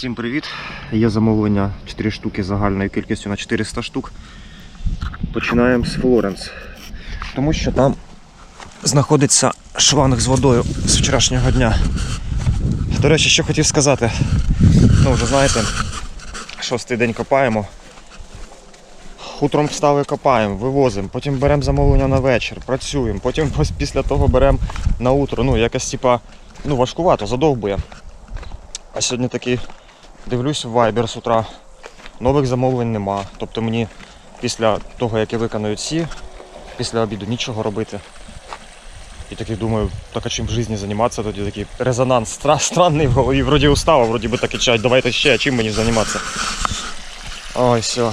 Всім привіт! Є замовлення 4 штуки загальною кількістю на 400 штук. Починаємо з Флоренс. Тому що там знаходиться шланг з водою з вчорашнього дня. До речі, що хотів сказати. Ну, вже знаєте, шостий день копаємо. Утром встали, копаємо, вивозимо, потім беремо замовлення на вечір, працюємо, потім після того беремо на утро. Ну, якось типа, ну, важкувато, задовбує. А сьогодні такий дивлюсь в Viber з утра. Нових замовлень нема. Тобто мені після того, як я виконую ці, після обіду нічого робити. І такий думаю, так а чим в житті займатися, тоді такий резонанс стра- странний в голові, вроді устава, вроді би так чай, давайте ще, а чим мені займатися. Ой, все.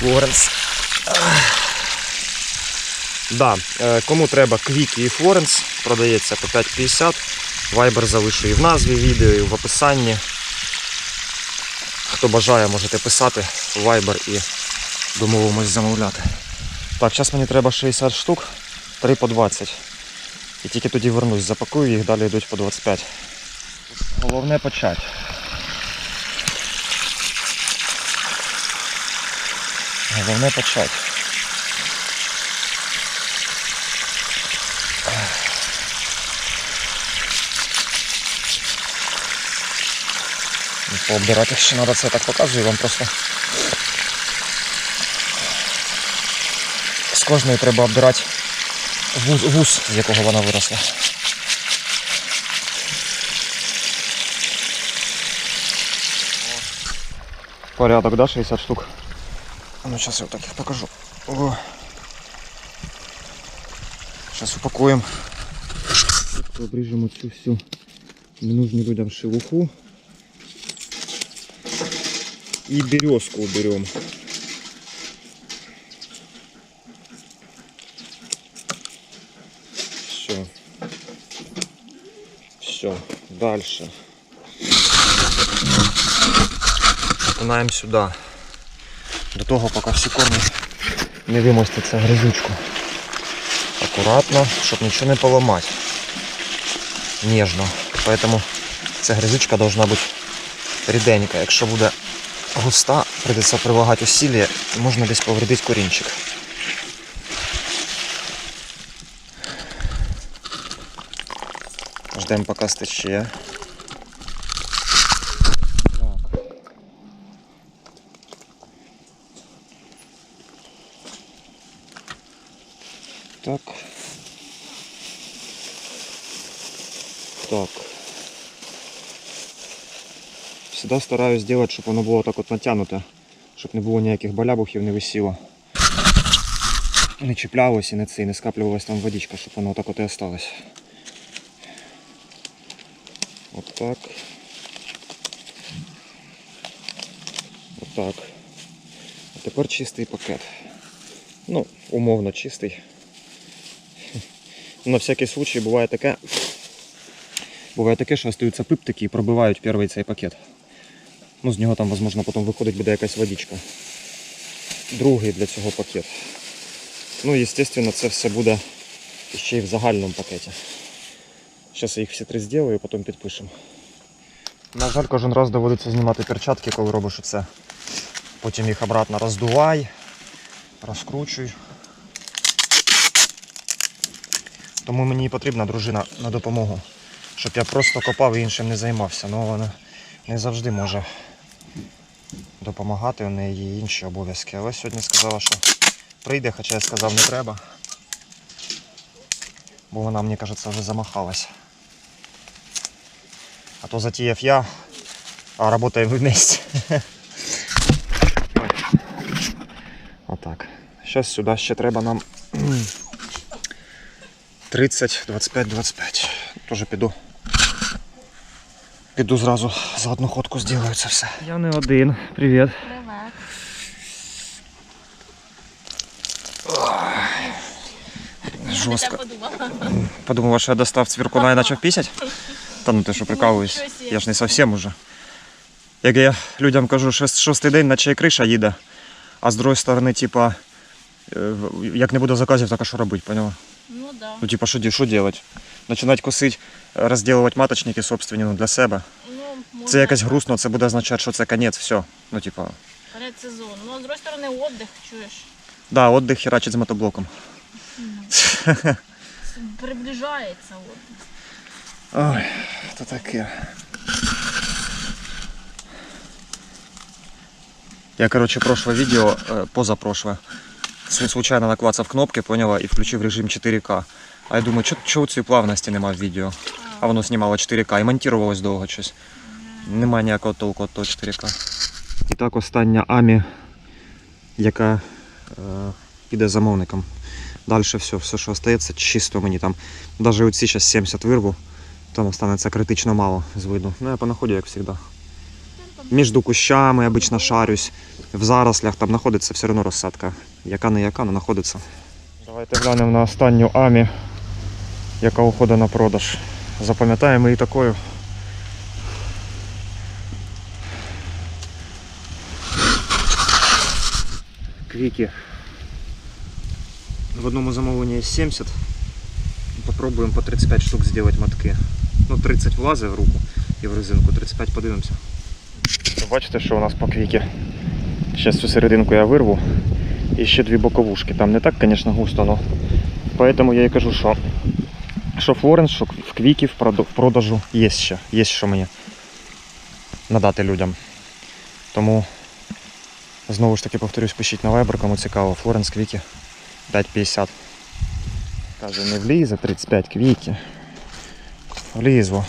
Флоренс. Да, е, кому треба квіки і Флоренс, продається по 5,50. Viber залишу і в назві відео, і в описанні. Хто бажає, можете писати в Viber і домовимось замовляти. Так, зараз мені треба 60 штук, 3 по 20. І тільки тоді вернусь, запакую їх, далі йдуть по 25. Головне почати. Головне почати. Пообдирати ще треба, це так показую вам просто. З кожної треба обдирати вуз, вуз, з якого вона виросла. Порядок, да, 60 штук? Ну, сейчас я вот так их покажу. О. Сейчас упакуем. Обрежем эту всю ненужную людям шелуху. И березку уберем. Все. Все. Дальше. Окунаємо сюди. До того, поки всі корні не вимоститься гризючку. Акуратно, щоб нічого не поламати. Ніжно. Поэтому ця гризючка должна бути ріденька. Якщо буде густа, придеться прилагати усилля і можна десь повредити корінчик. Ждемо поки стече. Так. Так. Так. Всегда стараюсь сделать, чтобы оно было так вот натянуто, щоб не було ніяких балябухів, не висіло. Не чіплялось і не це, не скаплювалась там водичка, щоб воно так от і осталось. От так. От так. А тепер чистий пакет. Ну, умовно чистий. На всякий случай буває таке. Буває таке, що остаються пиптики і пробивають перший цей пакет. Ну, з нього там, можливо, потім виходить буде якась водичка. Другий для цього пакет. Ну, і, звісно, це все буде ще й в загальному пакеті. Зараз я їх всі три зроблю і потім підпишемо. На жаль, кожен раз доводиться знімати перчатки, коли робиш це. Потім їх обратно роздувай, розкручуй. Тому мені і потрібна дружина на допомогу, щоб я просто копав і іншим не займався. Ну вона не завжди може допомагати, у неї є інші обов'язки. Але сьогодні сказала, що прийде, хоча я сказав, не треба. Бо вона, мені кажеться, вже замахалась. А то затіяв я, а працюємо вместе. Отак. Зараз сюди ще треба нам 30, 25, 25. Тоже піду. Піду зразу за одну ходку зроблю це все. Я не один. Привіт. Привет. Жорстко. Я подумала. Що я достав цвіркуна і почав пісять. Та ну ти що прикалуєш? Я ж не зовсім уже. Як я людям кажу, що шостий день, наче і криша їде. А з другої сторони, типа, як не буде заказів, так а що робити, поняла? Ну да. Ну, типа, що, що делать? Начинать косить, розділувати маточники собственні ну, для себе. Ну, Це якось грустно, це буде означати, що це конець, все. Ну, типа, Перед сезон. Ну, а з іншої сторони, отдих, чуєш. да, отдих херачить з мотоблоком. Приближається отдих. Ой, то таке. Я, короче, прошлое видео, э, позапрошлое, случайно наклацав кнопки, поняла, і включив режим 4К. А я думаю, чого цієї плавності нема в відео? А воно знімало 4К і монтувалось довго щось. Нема ніякого толку від того 4К. І так остання Амі, яка е, піде замовником. Далі все, все, що остається, чисто мені там. Навіть оці зараз 70 вирву, там останеться критично мало з виду. Ну, я понаходю, як завжди. Між кущами обично шарюсь. В зарослях там знаходиться все одно розсадка. Яка не яка, але знаходиться. Давайте глянемо на останню Амі, яка уходить на продаж. Запам'ятаємо її такою. Квіки. В одному замовленні є 70. Попробуємо по 35 штук зробити мотки. Ну, 30 влазить в руку і в резинку, 35 подивимося. Бачите, що у нас по квіки. Зараз цю серединку я вирву. І ще дві боковушки. Там не так, звісно, густо, але поэтому я і кажу, що, що Флоренс, що в квіки в продажу є ще. Є що мені надати людям. Тому знову ж таки повторюсь, пишіть на Viber, кому цікаво. Флоренс квіки 5,50. Каже, не влізе 35 квіки. Влізло.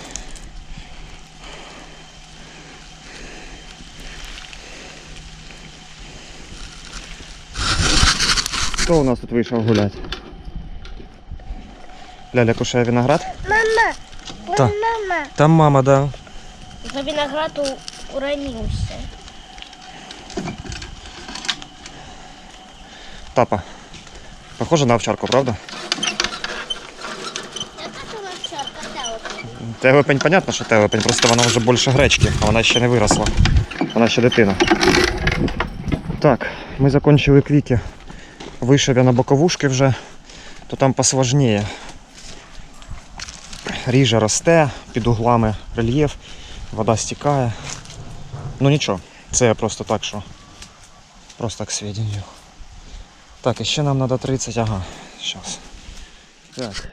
Хто у нас тут вийшов гуляти? Ляля кушає виноград? Мама, вон Та. мама. Там мама, да. За виноград у- уронился. Папа. Похоже на овчарку, правда? Телепень, понятно, що телепень, просто вона вже більше гречки, а вона ще не виросла. Вона ще дитина. Так, ми закінчили квіки. Вийшов я на боковушки вже, то там посложніє. Ріжа росте, під углами рельєф, вода стікає. Ну нічого, це я просто так, що. Просто к сведению. Так, і ще нам треба 30, ага, зараз. Так.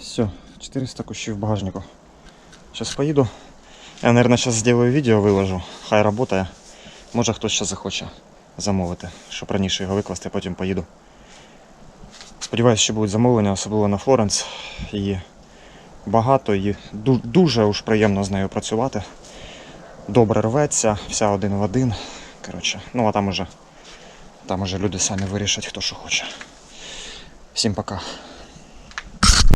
Все, 400 кущів в багажнику. Сейчас поїду. Я, наверное, сейчас сделаю відео, виложу. Хай работає. Може хтось ще захоче замовити, щоб раніше його викласти, потім поїду. Сподіваюся, що будуть замовлення, особливо на Флоренс. Її багато і дуже уж приємно з нею працювати. Добре рветься, вся один в один. Коротше, ну а там уже, там уже люди самі вирішать, хто що хоче. Всім пока.